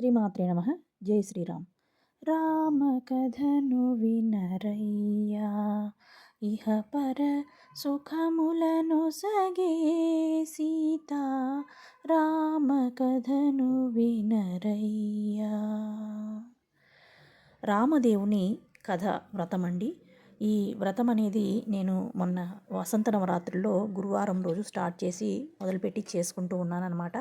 శ్రీమాత్రే నమ. జై శ్రీరామ్. రామ కథను వినరయ్యా ఇహ పర సుఖములను సగే సీత రామ కథను వినరయ్యా. రామదేవుని కథ వ్రతమండి. ఈ వ్రతం అనేది నేను మొన్న వసంత నవరాత్రుల్లో గురువారం రోజు స్టార్ట్ చేసి మొదలుపెట్టి చేసుకుంటూ ఉన్నానన్నమాట.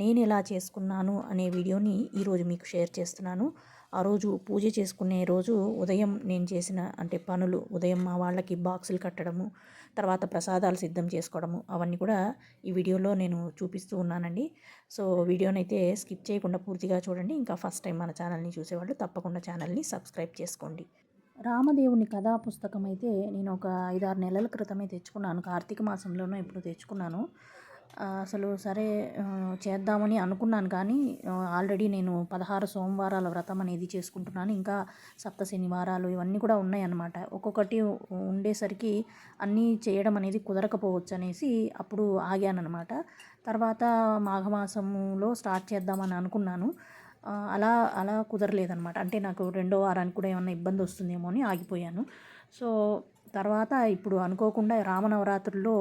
నేను ఎలా చేసుకున్నాను అనే వీడియోని ఈరోజు మీకు షేర్ చేస్తున్నాను. ఆ రోజు పూజ చేసుకునే రోజు ఉదయం నేను చేసిన అంటే పనులు ఉదయం మా వాళ్ళకి బాక్సులు కట్టడము తర్వాత ప్రసాదాలు సిద్ధం చేసుకోవడము అవన్నీ కూడా ఈ వీడియోలో నేను చూపిస్తూ ఉన్నానండి. సో వీడియోనైతే స్కిప్ చేయకుండా పూర్తిగా చూడండి. ఇంకా ఫస్ట్ టైం మన ఛానల్ని చూసేవాళ్ళు తప్పకుండా ఛానల్ని సబ్స్క్రైబ్ చేసుకోండి. రామదేవుని కథా పుస్తకం అయితే నేను ఒక ఐదారు నెలల క్రితమే తెచ్చుకున్నాను. కార్తీక మాసంలోనూ ఇప్పుడు తెచ్చుకున్నాను. అసలు సరే చేద్దామని అనుకున్నాను కానీ ఆల్రెడీ నేను పదహారు సోమవారాల వ్రతం అనేది చేసుకుంటున్నాను. ఇంకా సప్త శనివారాలు ఇవన్నీ కూడా ఉన్నాయన్నమాట. ఒక్కొక్కటి ఉండేసరికి అన్నీ చేయడం అనేది కుదరకపోవచ్చు అనేసి అప్పుడు ఆగానమాట తర్వాత మాఘమాసంలో స్టార్ట్ చేద్దామని అనుకున్నాను. అలా అలా కుదరలేదనమాట అంటే నాకు రెండో వారానికి కూడా ఏమన్నా ఇబ్బంది వస్తుందేమో అని ఆగిపోయాను. సో తర్వాత ఇప్పుడు అనుకోకుండా రామనవరాత్రుల్లో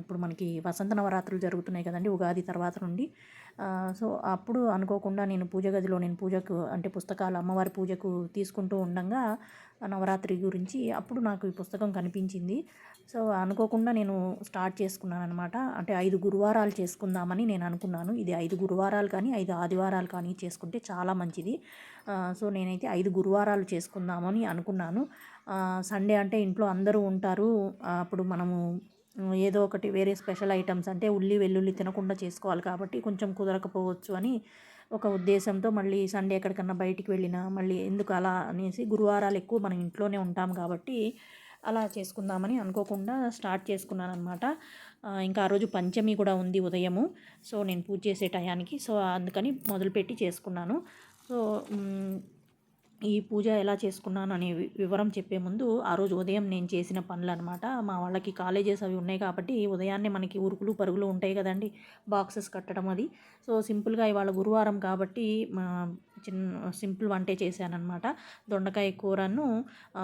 ఇప్పుడు మనకి వసంత నవరాత్రులు జరుగుతున్నాయి కదండి ఉగాది తర్వాత నుండి. సో అప్పుడు అనుకోకుండా నేను పూజ గదిలో నేను పూజకు అంటే పుస్తకాలు అమ్మవారి పూజకు తీసుకుంటూ ఉండగా నవరాత్రి గురించి అప్పుడు నాకు ఈ పుస్తకం కనిపించింది. సో అనుకోకుండా నేను స్టార్ట్ చేసుకున్నాను అనమాట అంటే ఐదు గురువారాలు చేసుకుందామని నేను అనుకున్నాను. ఇది ఐదు గురువారాలు కానీ ఐదు ఆదివారాలు కానీ చేసుకుంటే చాలా మంచిది. సో నేనైతే ఐదు గురువారాలు చేసుకుందామని అనుకున్నాను. సండే అంటే ఇంట్లో అందరూ ఉంటారు. అప్పుడు మనము ఏదో ఒకటి వేరే స్పెషల్ ఐటమ్స్ అంటే ఉల్లి వెల్లుల్లి తినకుండా చేసుకోవాలి కాబట్టి కొంచెం కుదరకపోవచ్చు అని ఒక ఉద్దేశంతో మళ్ళీ సండే ఎక్కడికన్నా బయటికి వెళ్ళినా మళ్ళీ ఎందుకు అలా అనేసి గురువారాలు ఎక్కువ మనం ఇంట్లోనే ఉంటాం కాబట్టి అలా చేసుకుందామని అనుకోకుండా స్టార్ట్ చేసుకున్నాను అనమాట ఇంకా ఆ రోజు పంచమి కూడా ఉంది ఉదయము. సో నేను పూజ చేసే టయానికి. సో అందుకని మొదలుపెట్టి చేసుకున్నాను. సో ఈ పూజ ఎలా చేసుకున్నాను అనే వివరం చెప్పే ముందు ఆ రోజు ఉదయం నేను చేసిన పనులు అనమాట మా వాళ్ళకి కాలేజెస్ అవి ఉన్నాయి కాబట్టి ఉదయాన్నే మనకి ఉరుకులు పరుగులు ఉంటాయి కదండి బాక్సెస్ కట్టడం అది. సో సింపుల్గా ఇవాళ గురువారం కాబట్టి చిన్న సింపుల్ వంటే చేశాను అనమాట దొండకాయ కూరను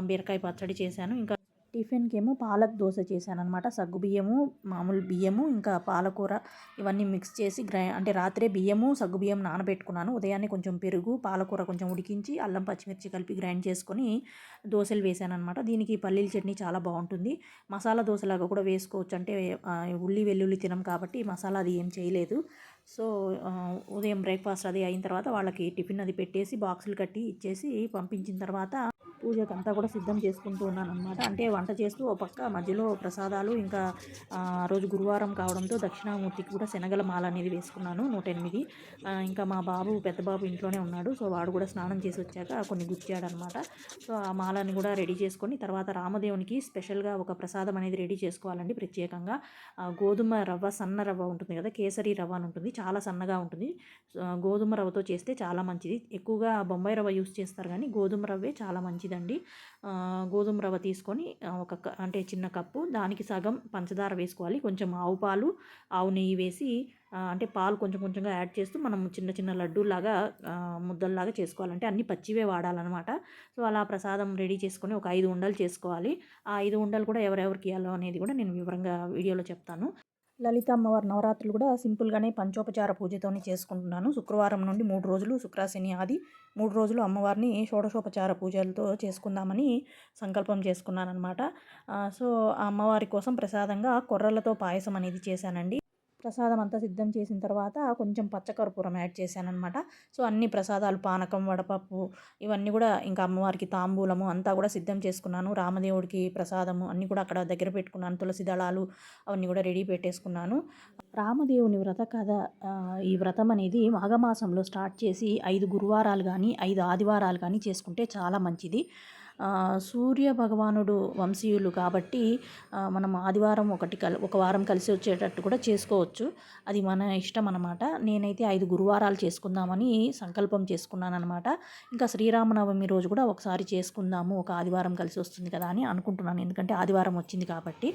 బీరకాయ పచ్చడి చేశాను. ఇంకా టిఫిన్కి ఏమో పాలక్ దోశ చేశాను అనమాట సగ్గు బియ్యము మామూలు బియ్యము ఇంకా పాలకూర ఇవన్నీ మిక్స్ చేసి గ్రై అంటే రాత్రే బియ్యము సగ్గు బియ్యం నానబెట్టుకున్నాను. ఉదయాన్నే కొంచెం పెరుగు పాలకూర కొంచెం ఉడికించి అల్లం పచ్చిమిర్చి కలిపి గ్రైండ్ చేసుకొని దోశలు వేసాను అనమాట దీనికి పల్లీల చట్నీ చాలా బాగుంటుంది. మసాలా దోశలాగా కూడా వేసుకోవచ్చు. అంటే ఉల్లి వెల్లుల్లి తినం కాబట్టి మసాలా అది ఏం చేయలేదు. సో ఉదయం బ్రేక్ఫాస్ట్ అది అయిన తర్వాత వాళ్ళకి టిఫిన్ అది పెట్టేసి బాక్సులు కట్టి ఇచ్చేసి పంపించిన తర్వాత పూజకు అంతా కూడా సిద్ధం చేసుకుంటూ ఉన్నాను అనమాట అంటే వంట చేస్తూ ఒక పక్క మధ్యలో ప్రసాదాలు ఇంకా రోజు గురువారం కావడంతో దక్షిణామూర్తికి కూడా శనగల మాల అనేది వేసుకున్నాను నూట ఎనిమిది. ఇంకా మా బాబు పెద్ద బాబు ఇంట్లోనే ఉన్నాడు. సో వాడు కూడా స్నానం చేసి వచ్చాక కొన్ని గుచ్చాడనమాట సో ఆ మాలని కూడా రెడీ చేసుకొని తర్వాత రామదేవునికి స్పెషల్గా ఒక ప్రసాదం అనేది రెడీ చేసుకోవాలండి ప్రత్యేకంగా. గోధుమ రవ్వ సన్న రవ్వ ఉంటుంది కదా కేసరి రవ్వ అని ఉంటుంది. చాలా సన్నగా ఉంటుంది. గోధుమ రవ్వతో చేస్తే చాలా మంచిది. ఎక్కువగా బొంబాయి రవ్వ యూస్ చేస్తారు కానీ గోధుమ రవ్వే చాలా మంచిది. మంచిదండి. గోధుమ రవ్వ తీసుకొని ఒక అంటే చిన్న కప్పు దానికి సగం పంచదార వేసుకోవాలి. కొంచెం ఆవు పాలు ఆవు నెయ్యి వేసి అంటే పాలు కొంచెం కొంచెంగా యాడ్ చేస్తూ మనం చిన్న చిన్న లడ్డూలాగా ముద్దల్లాగా చేసుకోవాలంటే అన్ని పచ్చివే వాడాలన్నమాట. సో అలా ప్రసాదం రెడీ చేసుకొని ఒక ఐదు ఉండలు చేసుకోవాలి. ఆ ఐదు ఉండలు కూడా ఎవరెవరికి ఇవ్వాలో అనేది కూడా నేను వివరంగా వీడియోలో చెప్తాను. లలిత అమ్మవారి నవరాత్రులు కూడా సింపుల్గానే పంచోపచార పూజతోనే చేసుకుంటున్నాను. శుక్రవారం నుండి మూడు రోజులు శుక్రాశని ఆది మూడు రోజులు అమ్మవారిని షోడశోపచార పూజలతో చేసుకుందామని సంకల్పం చేసుకున్నాను అనమాట సో ఆ అమ్మవారి కోసం ప్రసాదంగా కొర్రలతో పాయసం అనేది చేశానండి. ప్రసాదం అంతా సిద్ధం చేసిన తర్వాత కొంచెం పచ్చకర్పూరం యాడ్ చేశానమాట సో అన్ని ప్రసాదాలు పానకం వడపప్పు ఇవన్నీ కూడా ఇంకా అమ్మవారికి తాంబూలము అంతా కూడా సిద్ధం చేసుకున్నాను. రామదేవుడికి ప్రసాదము అన్నీ కూడా అక్కడ దగ్గర పెట్టుకున్నాను. తులసి దళాలు అవన్నీ కూడా రెడీ పెట్టేసుకున్నాను. రామదేవుని వ్రత కథ ఈ వ్రతం అనేది మాఘమాసంలో స్టార్ట్ చేసి ఐదు గురువారాలు కానీ ఐదు ఆదివారాలు కానీ చేసుకుంటే చాలా మంచిది. సూర్య భగవానుడు వంశీయులు కాబట్టి మనం ఆదివారం ఒకటి కల్ ఒక వారం కలిసి వచ్చేటట్టు కూడా చేసుకోవచ్చు. అది మన ఇష్టం అనమాట నేనైతే ఐదు గురువారాలు చేసుకుందామని సంకల్పం చేసుకున్నానమాట ఇంకా శ్రీరామనవమి రోజు కూడా ఒకసారి చేసుకుందాము ఒక ఆదివారం కలిసి వస్తుంది కదా అని అనుకుంటున్నాను. ఎందుకంటే ఆదివారం వచ్చింది కాబట్టి.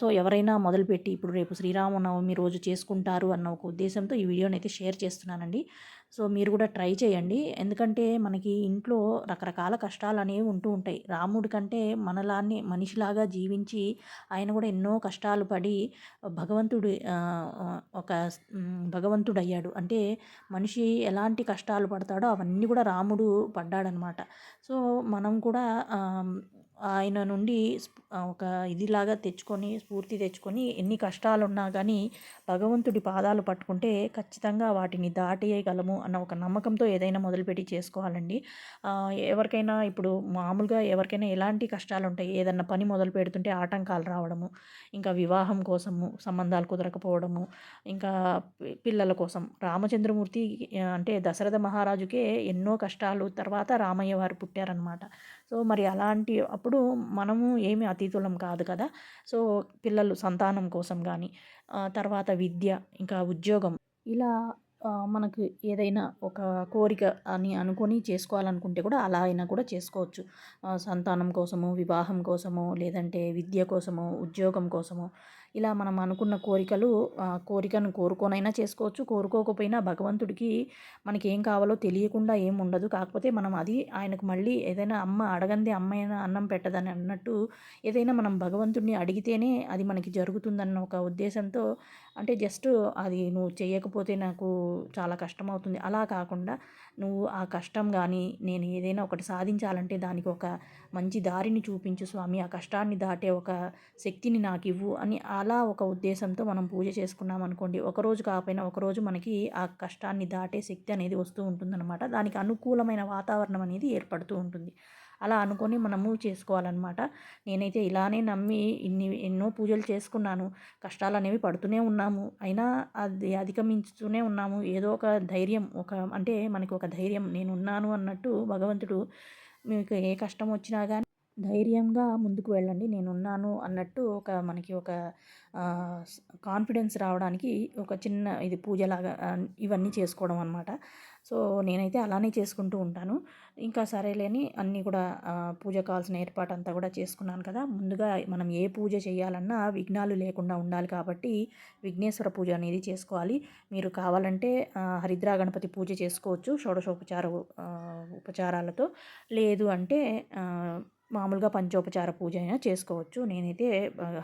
సో ఎవరైనా మొదలుపెట్టి ఇప్పుడు రేపు శ్రీరామనవమి రోజు చేసుకుంటారు అన్న ఒక ఉద్దేశంతో ఈ వీడియోని అయితే షేర్ చేస్తున్నానండి. సో మీరు కూడా ట్రై చేయండి. ఎందుకంటే మనకి ఇంట్లో రకరకాల కష్టాలు అనేవి ఉంటూ ఉంటాయి. రాముడి కంటే మనలాన్ని మనిషిలాగా జీవించి ఆయన కూడా ఎన్నో కష్టాలు పడి భగవంతుడు ఒక భగవంతుడు అయ్యాడు అంటే మనిషి ఎలాంటి కష్టాలు పడతాడో అవన్నీ కూడా రాముడు పడ్డాడనమాట. సో మనం కూడా ఆయన నుండి ఒక ఇదిలాగా తెచ్చుకొని స్ఫూర్తి తెచ్చుకొని ఎన్ని కష్టాలున్నా కానీ భగవంతుడి పాదాలు పట్టుకుంటే ఖచ్చితంగా వాటిని దాటేయగలము అన్న ఒక నమ్మకంతో ఏదైనా మొదలుపెట్టి చేసుకోవాలండి. ఎవరికైనా ఇప్పుడు మామూలుగా ఎవరికైనా ఎలాంటి కష్టాలు ఉంటాయి ఏదన్నా పని మొదలు పెడుతుంటే ఆటంకాలు రావడము ఇంకా వివాహం కోసము సంబంధాలు కుదరకపోవడము ఇంకా పిల్లల కోసం. రామచంద్రమూర్తి అంటే దశరథ మహారాజుకే ఎన్నో కష్టాలు తర్వాత రామయ్య వారు పుట్టారనమాట సో మరి అలాంటి అప్పుడు మనము ఏమి అతీతులం కాదు కదా! సో పిల్లలు సంతానం కోసం కానీ తర్వాత విద్య ఇంకా ఉద్యోగం ఇలా మనకు ఏదైనా ఒక కోరిక అని అనుకొని చేసుకోవాలనుకుంటే కూడా అలా అయినా కూడా చేసుకోవచ్చు. సంతానం కోసము వివాహం కోసము లేదంటే విద్య కోసము ఉద్యోగం కోసము ఇలా మనం అనుకున్న కోరికలు కోరికను కోరుకోనైనా చేసుకోవచ్చు. కోరుకోకపోయినా భగవంతుడికి మనకి ఏం కావాలో తెలియకుండా ఏం ఉండదు. కాకపోతే మనం అది ఆయనకు మళ్ళీ ఏదైనా అమ్మ అడగంది అమ్మైనా అన్నం పెట్టదని అన్నట్టు ఏదైనా మనం భగవంతుడిని అడిగితేనే అది మనకి జరుగుతుందన్న ఒక ఉద్దేశంతో అంటే జస్ట్ అది నువ్వు చేయకపోతే నాకు చాలా కష్టమవుతుంది. అలా కాకుండా నువ్వు ఆ కష్టం కానీ నేను ఏదైనా ఒకటి సాధించాలంటే దానికి ఒక మంచి దారిని చూపించు స్వామి. ఆ కష్టాన్ని దాటే ఒక శక్తిని నాకు ఇవ్వు అని అలా ఒక ఉద్దేశంతో మనం పూజ చేసుకున్నాం అనుకోండి. ఒకరోజు కాకపోయినా ఒకరోజు మనకి ఆ కష్టాన్ని దాటే శక్తి అనేది వస్తూ ఉంటుందన్నమాట. దానికి అనుకూలమైన వాతావరణం అనేది ఏర్పడుతూ ఉంటుంది. అలా అనుకొని మనము చేసుకోవాలన్నమాట. నేనైతే ఇలానే నమ్మి ఇన్ని ఎన్నో పూజలు చేసుకున్నాను. కష్టాలు అనేవి పడుతూనే ఉన్నాము. అయినా అది అధిగమించుతూనే ఉన్నాము. ఏదో ఒక ధైర్యం ఒక అంటే మనకి ఒక ధైర్యం నేను ఉన్నాను అన్నట్టు భగవంతుడు మీకు ఏ కష్టం వచ్చినా కానీ ధైర్యంగా ముందుకు వెళ్ళండి. నేనున్నాను అన్నట్టు ఒక మనకి ఒక కాన్ఫిడెన్స్ రావడానికి ఒక చిన్న ఇది పూజలాగా ఇవన్నీ చేసుకోవడం అనమాట సో నేనైతే అలానే చేసుకుంటూ ఉంటాను. ఇంకా సరేలేని అన్నీ కూడా పూజ కావాల్సిన ఏర్పాటు అంతా కూడా చేసుకున్నాను కదా! ముందుగా మనం ఏ పూజ చేయాలన్నా విఘ్నాలు లేకుండా ఉండాలి కాబట్టి విఘ్నేశ్వర పూజ అనేది చేసుకోవాలి. మీరు కావాలంటే హరిద్రా గణపతి పూజ చేసుకోవచ్చు షోడశోపచార ఉపచారాలతో. లేదు అంటే మామూలుగా పంచోపచార పూజ అయినా చేసుకోవచ్చు. నేనైతే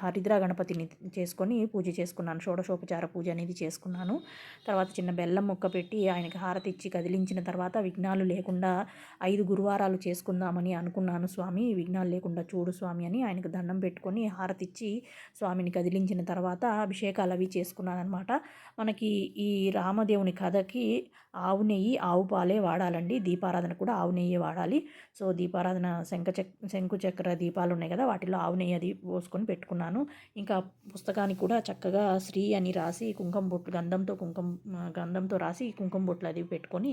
హరిద్ర గణపతిని చేసుకొని పూజ చేసుకున్నాను. షోడశోపచార పూజ అనేది చేసుకున్నాను. తర్వాత చిన్న బెల్లం ముక్క పెట్టి ఆయనకి హారతి ఇచ్చి కదిలించిన తర్వాత విఘ్నాలు లేకుండా ఐదు గురువారాలు చేసుకుందామని అనుకున్నాను స్వామి. విఘ్నాలు లేకుండా చూడు స్వామి అని ఆయనకు దండం పెట్టుకొని హారతి ఇచ్చి స్వామిని కదిలించిన తర్వాత అభిషేకాలు అవి చేసుకున్నాను అనమాట మనకి ఈ రామదేవుని కథకి ఆవు నెయ్యి ఆవు పాలే వాడాలండి. దీపారాధన కూడా ఆవు నెయ్యి వాడాలి. సో దీపారాధన శంఖ చక్ శంకు చక్ర దీపాలు ఉన్నాయి కదా వాటిలో ఆవు నెయ్యి అది పోసుకొని పెట్టుకున్నాను. ఇంకా పుస్తకానికి కూడా చక్కగా శ్రీ అని రాసి కుంకుమ బొట్లు గంధంతో కుంకుమ గంధంతో రాసి కుంకుమ బొట్లు అది పెట్టుకొని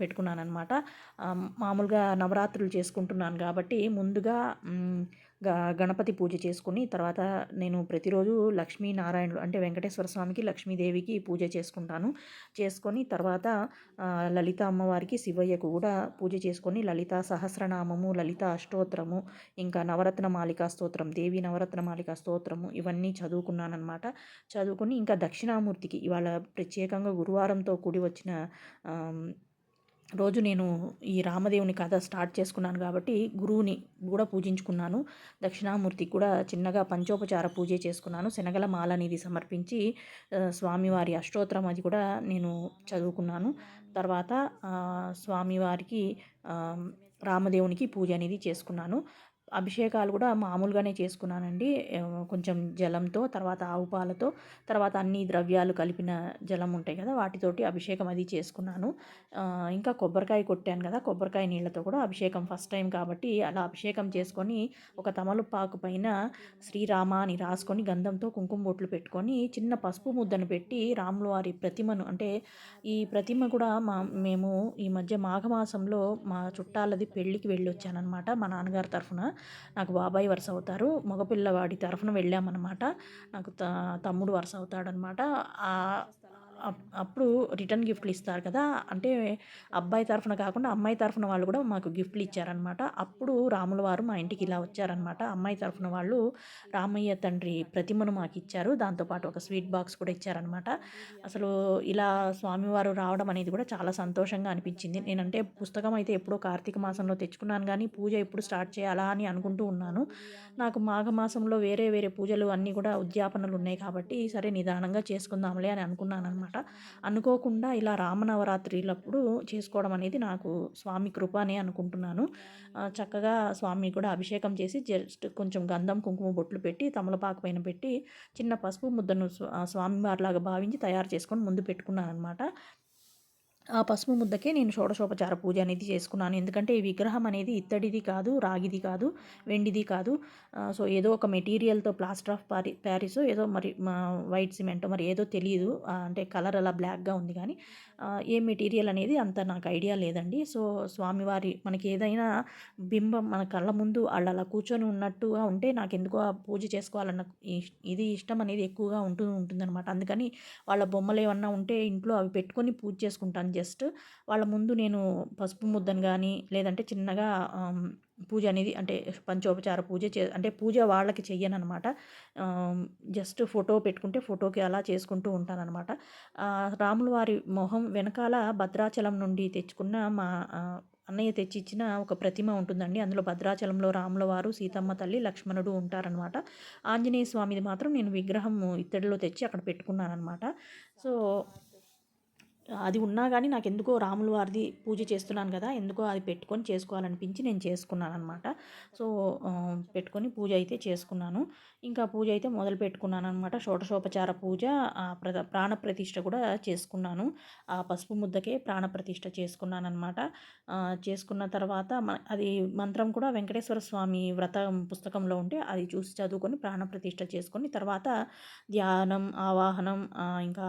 పెట్టుకున్నాను అనమాట మామూలుగా నవరాత్రులు చేసుకుంటున్నాను కాబట్టి ముందుగా గణపతి పూజ చేసుకుని తర్వాత నేను ప్రతిరోజు లక్ష్మీనారాయణుడు అంటే వెంకటేశ్వర స్వామికి లక్ష్మీదేవికి పూజ చేసుకుంటాను. చేసుకొని తర్వాత లలిత అమ్మవారికి శివయ్యకు కూడా పూజ చేసుకొని లలిత సహస్రనామము లలిత అష్టోత్తరము ఇంకా నవరత్న మాలికా స్తోత్రం దేవి నవరత్న మాలికా స్తోత్రము ఇవన్నీ చదువుకున్నానమాట చదువుకొని ఇంకా దక్షిణామూర్తికి ఇవాళ ప్రత్యేకంగా గురువారంతో కూడి వచ్చిన రోజు నేను ఈ రామదేవుని కథ స్టార్ట్ చేసుకున్నాను కాబట్టి గురువుని కూడా పూజించుకున్నాను. దక్షిణామూర్తి కూడా చిన్నగా పంచోపచార పూజ చేసుకున్నాను. శనగల మాల అనేది సమర్పించి స్వామివారి అష్టోత్తరం అది కూడా నేను చదువుకున్నాను. తర్వాత స్వామివారికి రామదేవునికి పూజ అనేది చేసుకున్నాను. అభిషేకాలు కూడా మామూలుగానే చేసుకున్నానండి. కొంచెం జలంతో తర్వాత ఆవు పాలతో తర్వాత అన్ని ద్రవ్యాలు కలిపిన జలం ఉంటాయి కదా వాటితోటి అభిషేకం అది చేసుకున్నాను. ఇంకా కొబ్బరికాయ కొట్టాను కదా కొబ్బరికాయ నీళ్ళతో కూడా అభిషేకం ఫస్ట్ టైం కాబట్టి అలా అభిషేకం చేసుకొని ఒక తమలపాకు పైన శ్రీరామ అని రాసుకొని గంధంతో కుంకుమ బొట్లు పెట్టుకొని చిన్న పసుపు ముద్దను పెట్టి రాముల వారి ప్రతిమను అంటే ఈ ప్రతిమ కూడా మా మేము ఈ మధ్య మాఘమాసంలో మా చుట్టాలది పెళ్ళికి వెళ్ళి వచ్చానమాట మా నాన్నగారి తరఫున. నాకు బాబాయ్ వరుస అవుతారు మగపిల్లవాడి తరఫున వెళ్ళామన్నమాట. నాకు త తమ్ముడు వరుస అవుతాడనమాట అప్పుడు రిటర్న్ గిఫ్ట్లు ఇస్తారు కదా. అంటే అబ్బాయి తరఫున కాకుండా అమ్మాయి తరఫున వాళ్ళు కూడా మాకు గిఫ్ట్లు ఇచ్చారనమాట అప్పుడు రాముల వారు మా ఇంటికి ఇలా వచ్చారనమాట అమ్మాయి తరఫున వాళ్ళు రామయ్య తండ్రి ప్రతిమను మాకు ఇచ్చారు. దాంతోపాటు ఒక స్వీట్ బాక్స్ కూడా ఇచ్చారనమాట అసలు ఇలా స్వామివారు రావడం అనేది కూడా చాలా సంతోషంగా అనిపించింది. నేనంటే పుస్తకం అయితే ఎప్పుడో కార్తీక మాసంలో తెచ్చుకున్నాను కానీ పూజ ఎప్పుడు స్టార్ట్ చేయాలా అని అనుకుంటూ ఉన్నాను. నాకు మాఘమాసంలో వేరే వేరే పూజలు అన్నీ కూడా ఉద్యాపనలు ఉన్నాయి కాబట్టి సరే నిదానంగా చేసుకుందాంలే అని అనుకున్నాను అనమాట అనుకోకుండా ఇలా రామనవరాత్రిలప్పుడు చేసుకోవడం అనేది నాకు స్వామి కృప అని అనుకుంటున్నాను చక్కగా స్వామి కూడా అభిషేకం చేసి జస్ట్ కొంచెం గంధం కుంకుమ బొట్లు పెట్టి తమలపాకు పైన పెట్టి చిన్న పసుపు ముద్దను స్వామివారిలాగా భావించి తయారు చేసుకొని ముందు పెట్టుకున్నాను అనమాట ఆ పసుపు ముద్దకే నేను షోడశోపచార పూజ అనేది చేసుకున్నాను. ఎందుకంటే ఈ విగ్రహం అనేది ఇత్తడిది కాదు రాగిది కాదు వెండిది కాదు. సో ఏదో ఒక మెటీరియల్తో ప్లాస్టర్ ఆఫ్ పారి ప్యారిస్ ఏదో మరి వైట్ సిమెంట్ మరి ఏదో తెలియదు అంటే కలర్ అలా బ్లాక్గా ఉంది కానీ ఏ మెటీరియల్ అనేది అంత నాకు ఐడియా లేదండి. సో స్వామివారి మనకి ఏదైనా బింబం మన కళ్ళ ముందు వాళ్ళు అలా కూర్చొని ఉన్నట్టుగా ఉంటే నాకు ఎందుకో పూజ చేసుకోవాలన్న ఇది ఇష్టం అనేది ఎక్కువగా ఉంటూ ఉంటుందన్నమాట. అందుకని వాళ్ళ బొమ్మలు ఏమన్నా ఉంటే ఇంట్లో అవి పెట్టుకొని పూజ చేసుకుంటాను. జస్ట్ వాళ్ళ ముందు నేను పసుపు ముద్దను కానీ లేదంటే చిన్నగా పూజ అనేది అంటే పంచోపచార పూజ చే అంటే పూజ వాళ్ళకి చెయ్యనమాట జస్ట్ ఫోటో పెట్టుకుంటే ఫోటోకి అలా చేసుకుంటూ ఉంటానన్నమాట రాముల వారి మొహం వెనకాల భద్రాచలం నుండి తెచ్చుకున్న మా అన్నయ్య తెచ్చిచ్చిన ఒక ప్రతిమ ఉంటుందండి. అందులో భద్రాచలంలో రాముల వారు సీతమ్మ తల్లి లక్ష్మణుడు ఉంటారనమాట. ఆంజనేయ స్వామిది మాత్రం నేను విగ్రహం ఇత్తడిలో తెచ్చి అక్కడ పెట్టుకున్నాను అనమాట సో అది ఉన్నా కానీ నాకు ఎందుకో రాముల వారిది పూజ చేస్తున్నాను కదా ఎందుకో అది పెట్టుకొని చేసుకోవాలనిపించి నేను చేసుకున్నాను అనమాట సో పెట్టుకొని పూజ అయితే చేసుకున్నాను. ఇంకా పూజ అయితే మొదలు పెట్టుకున్నాను అనమాట షోటశోపచార పూజ ప్రాణప్రతిష్ఠ కూడా చేసుకున్నాను. ఆ పసుపు ముద్దకే ప్రాణప్రతిష్ఠ చేసుకున్నాను అనమాట చేసుకున్న తర్వాత అది మంత్రం కూడా వెంకటేశ్వర స్వామి వ్రత పుస్తకంలో ఉంటే అది చూసి చదువుకొని ప్రాణప్రతిష్ఠ చేసుకొని తర్వాత ధ్యానం ఆవాహనం ఇంకా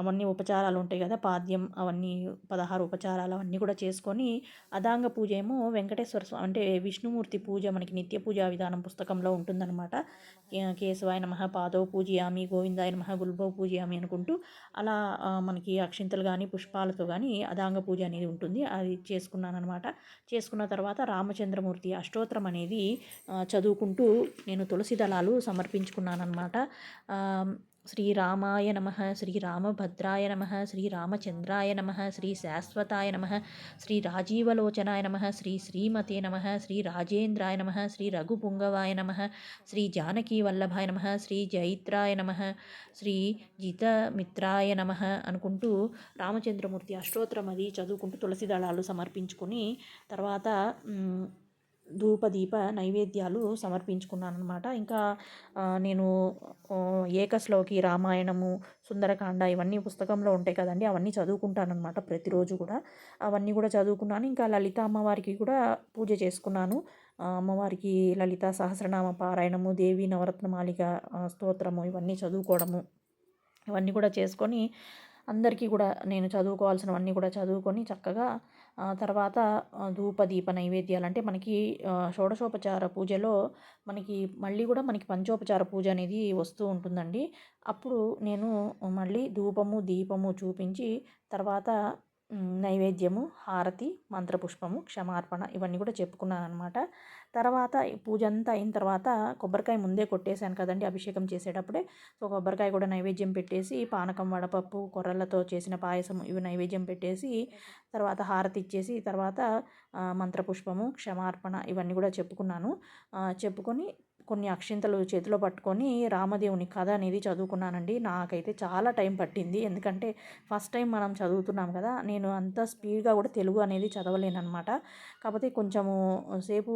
అవన్నీ ఉపచారాలు ఉంటాయి కదా పాద్యం అవన్నీ పదహారు ఉపచారాలు అవన్నీ కూడా చేసుకొని అదాంగ పూజ ఏమో వెంకటేశ్వర స్వామి అంటే విష్ణుమూర్తి పూజ మనకి నిత్య పూజా విధానం పుస్తకంలో ఉంటుందన్నమాట. కేశవాయ నమ పాదవ పూజయామి గోవిందాయ నమ గుల్బో పూజయామి అనుకుంటూ అలా మనకి అక్షింతలు కానీ పుష్పాలతో కానీ అదాంగ పూజ అనేది ఉంటుంది. అది చేసుకున్నాను అనమాట చేసుకున్న తర్వాత రామచంద్రమూర్తి అష్టోత్తరం అనేది చదువుకుంటూ నేను తులసి దళాలు సమర్పించుకున్నాను అనమాట శ్రీరామాయ నమ శ్రీరామభద్రాయ నమ శ్రీరామచంద్రాయ నమ శ్రీ శాశ్వతాయ నమ శ్రీ రాజీవలోచనాయ నమ శ్రీ శ్రీమతే నమ శ్రీ రాజేంద్రాయ నమ శ్రీ రఘుపుంగవాయ నమ శ్రీ జానకీవల్లభాయ నమ శ్రీ జైత్రాయ నమ శ్రీ జితమిత్రాయ నమ అనుకుంటూ రామచంద్రమూర్తి అష్టోత్తరం అది చదువుకుంటూ తులసి దళాలు సమర్పించుకొని తర్వాత ధూపదీప నైవేద్యాలు సమర్పించుకున్నాను అనమాట ఇంకా నేను ఏకశ్లోకి రామాయణము సుందరకాండ ఇవన్నీ పుస్తకంలో ఉంటాయి కదండి. అవన్నీ చదువుకుంటాను అనమాట ప్రతిరోజు కూడా. అవన్నీ కూడా చదువుకున్నాను. ఇంకా లలిత అమ్మవారికి కూడా పూజ చేసుకున్నాను. అమ్మవారికి లలిత సహస్రనామ పారాయణము దేవి నవరత్నమాలిక స్తోత్రము ఇవన్నీ చదువుకోవడము ఇవన్నీ కూడా చేసుకొని అందరికీ కూడా నేను చదువుకోవాల్సినవన్నీ కూడా చదువుకొని చక్కగా తర్వాత ధూప దీప నైవేద్యాలు అంటే మనకి షోడశోపచార పూజలో మనకి మళ్ళీ కూడా మనకి పంచోపచార పూజ అనేది వస్తూ ఉంటుందండి. అప్పుడు నేను మళ్ళీ ధూపము దీపము చూపించి తర్వాత నైవేద్యము హారతి మంత్రపుష్పము క్షమార్పణ ఇవన్నీ కూడా చెప్పుకున్నాను అనమాట తర్వాత పూజ అంతా అయిన తర్వాత కొబ్బరికాయ ముందే కొట్టేశాను కదండి అభిషేకం చేసేటప్పుడే. సో కొబ్బరికాయ కూడా నైవేద్యం పెట్టేసి పానకం వడపప్పు కొర్రలతో చేసిన పాయసం ఇవి నైవేద్యం పెట్టేసి తర్వాత హారతి ఇచ్చేసి తర్వాత మంత్రపుష్పము క్షమార్పణ ఇవన్నీ కూడా చెప్పుకున్నాను. చెప్పుకొని కొన్ని అక్షింతలు చేతిలో పట్టుకొని రామదేవుని కథ అనేది చదువుకున్నానండి. నాకైతే చాలా టైం పట్టింది. ఎందుకంటే ఫస్ట్ టైం మనం చదువుతున్నాం కదా నేను అంత స్పీడ్గా కూడా తెలుగు అనేది చదవలేనమాట కాకపోతే కొంచెము సేపు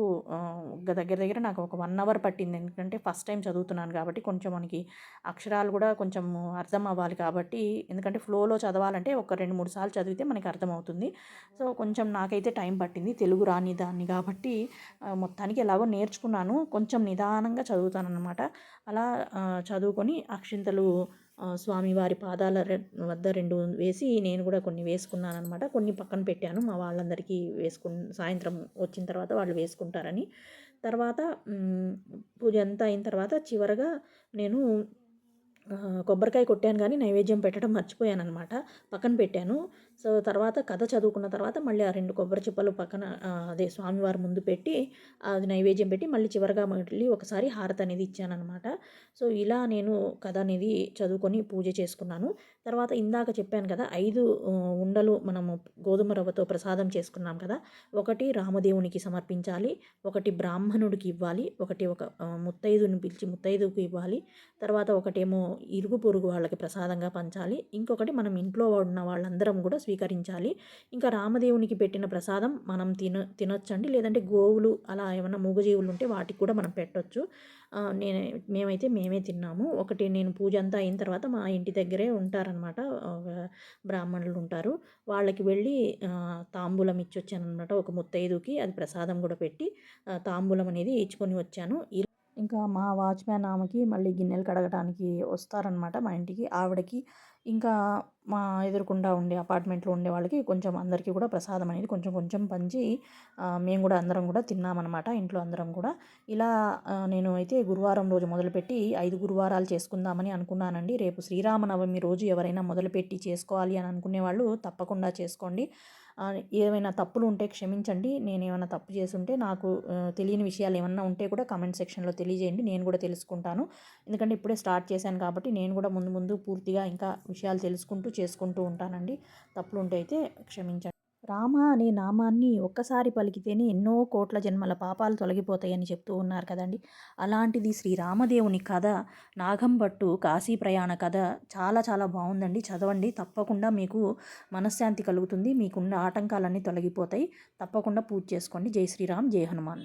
దగ్గర దగ్గర నాకు ఒక వన్ అవర్ పట్టింది. ఎందుకంటే ఫస్ట్ టైం చదువుతున్నాను కాబట్టి కొంచెం మనకి అక్షరాలు కూడా కొంచెం అర్థం అవ్వాలి కాబట్టి ఎందుకంటే ఫ్లోలో చదవాలంటే ఒక రెండు మూడు సార్లు చదివితే మనకి అర్థమవుతుంది. సో కొంచెం నాకైతే టైం పట్టింది తెలుగు రాని దాన్ని కాబట్టి మొత్తానికి ఎలాగో నేర్చుకున్నాను. కొంచెం నిదానం నిదానంగా చదువుతానన్నమాట. అలా చదువుకొని అక్షింతలు స్వామివారి పాదాల వద్ద రెండు వేసి నేను కూడా కొన్ని వేసుకున్నాను అనమాట కొన్ని పక్కన పెట్టాను. మా వాళ్ళందరికీ వేసుకు సాయంత్రం వచ్చిన తర్వాత వాళ్ళు వేసుకుంటారని. తర్వాత పూజ అంతా అయిన తర్వాత చివరగా నేను కొబ్బరికాయ కొట్టాను కానీ నైవేద్యం పెట్టడం మర్చిపోయాను అనమాట పక్కన పెట్టాను. సో తర్వాత కథ చదువుకున్న తర్వాత మళ్ళీ ఆ రెండు కొబ్బరి చిప్పలు పక్కన అదే స్వామివారి ముందు పెట్టి అది నైవేద్యం పెట్టి మళ్ళీ చివరిగా మళ్ళీ ఒకసారి హారతి అనేది ఇచ్చానమాట సో ఇలా నేను కథ అనేది చదువుకొని పూజ చేసుకున్నాను. తర్వాత ఇందాక చెప్పాను కదా ఐదు ఉండలు మనము గోధుమ రవ్వతో ప్రసాదం చేసుకున్నాం కదా ఒకటి రామదేవునికి సమర్పించాలి ఒకటి బ్రాహ్మణుడికి ఇవ్వాలి ఒకటి ఒక ముత్తైదుని పిలిచి ముత్తైదుకి ఇవ్వాలి తర్వాత ఒకటేమో ఇరుగు పొరుగు వాళ్ళకి ప్రసాదంగా పంచాలి ఇంకొకటి మనం ఇంట్లో ఉన్న వాళ్ళందరం కూడా స్వీకరించాలి. ఇంకా రామదేవునికి పెట్టిన ప్రసాదం మనం తిన తినొచ్చండి. లేదంటే గోవులు అలా ఏమైనా మూగజీవులు ఉంటే వాటికి కూడా మనం పెట్టొచ్చు. నేను మేమైతే మేమే తిన్నాము. ఒకటి నేను పూజ అంతా అయిన తర్వాత మా ఇంటి దగ్గరే ఉంటారనమాట బ్రాహ్మణులు ఉంటారు వాళ్ళకి వెళ్ళి తాంబూలం ఇచ్చి వచ్చానమాట ఒక ముత్తైదుకి అది ప్రసాదం కూడా పెట్టి తాంబూలం అనేది ఇచ్చుకొని వచ్చాను. ఇంకా మా వాచ్మ్యాన్ ఆమెకి మళ్ళీ గిన్నెలు కడగడానికి వస్తారనమాట మా ఇంటికి. ఆవిడకి ఇంకా మా ఎదురుకుండా ఉండే అపార్ట్మెంట్లో ఉండే వాళ్ళకి కొంచెం అందరికీ కూడా ప్రసాదం అనేది కొంచెం కొంచెం పంచి మేము కూడా అందరం కూడా తిన్నామన్నమాట ఇంట్లో అందరం కూడా. ఇలా నేను అయితే గురువారం రోజు మొదలుపెట్టి ఐదు గురువారాలు చేసుకుందామని అనుకున్నానండి. రేపు శ్రీరామనవమి రోజు ఎవరైనా మొదలుపెట్టి చేసుకోవాలి అని అనుకునే వాళ్ళు తప్పకుండా చేసుకోండి. ఏమైనా తప్పులు ఉంటే క్షమించండి. నేను ఏమైనా తప్పు చేసుంటే నాకు తెలియని విషయాలు ఏమన్నా ఉంటే కూడా కమెంట్ సెక్షన్లో తెలియజేయండి. నేను కూడా తెలుసుకుంటాను. ఎందుకంటే ఇప్పుడే స్టార్ట్ చేశాను కాబట్టి నేను కూడా ముందు ముందు పూర్తిగా ఇంకా విషయాలు తెలుసుకుంటూ చేసుకుంటూ ఉంటానండి. తప్పులు ఉంటే అయితే క్షమించండి. రామ అనే నామాన్ని ఒక్కసారి పలికితేనే ఎన్నో కోట్ల జన్మల పాపాలు తొలగిపోతాయని చెప్తూ ఉన్నారు కదండి. అలాంటిది శ్రీరామదేవుని కథ నాగంబట్టు కాశీ ప్రయాణ కథ చాలా చాలా బాగుందండి. చదవండి. తప్పకుండా మీకు మనశ్శాంతి కలుగుతుంది. మీకున్న ఆటంకాలన్నీ తొలగిపోతాయి. తప్పకుండా పూజ చేసుకోండి. జై శ్రీరామ్. జై హనుమాన్.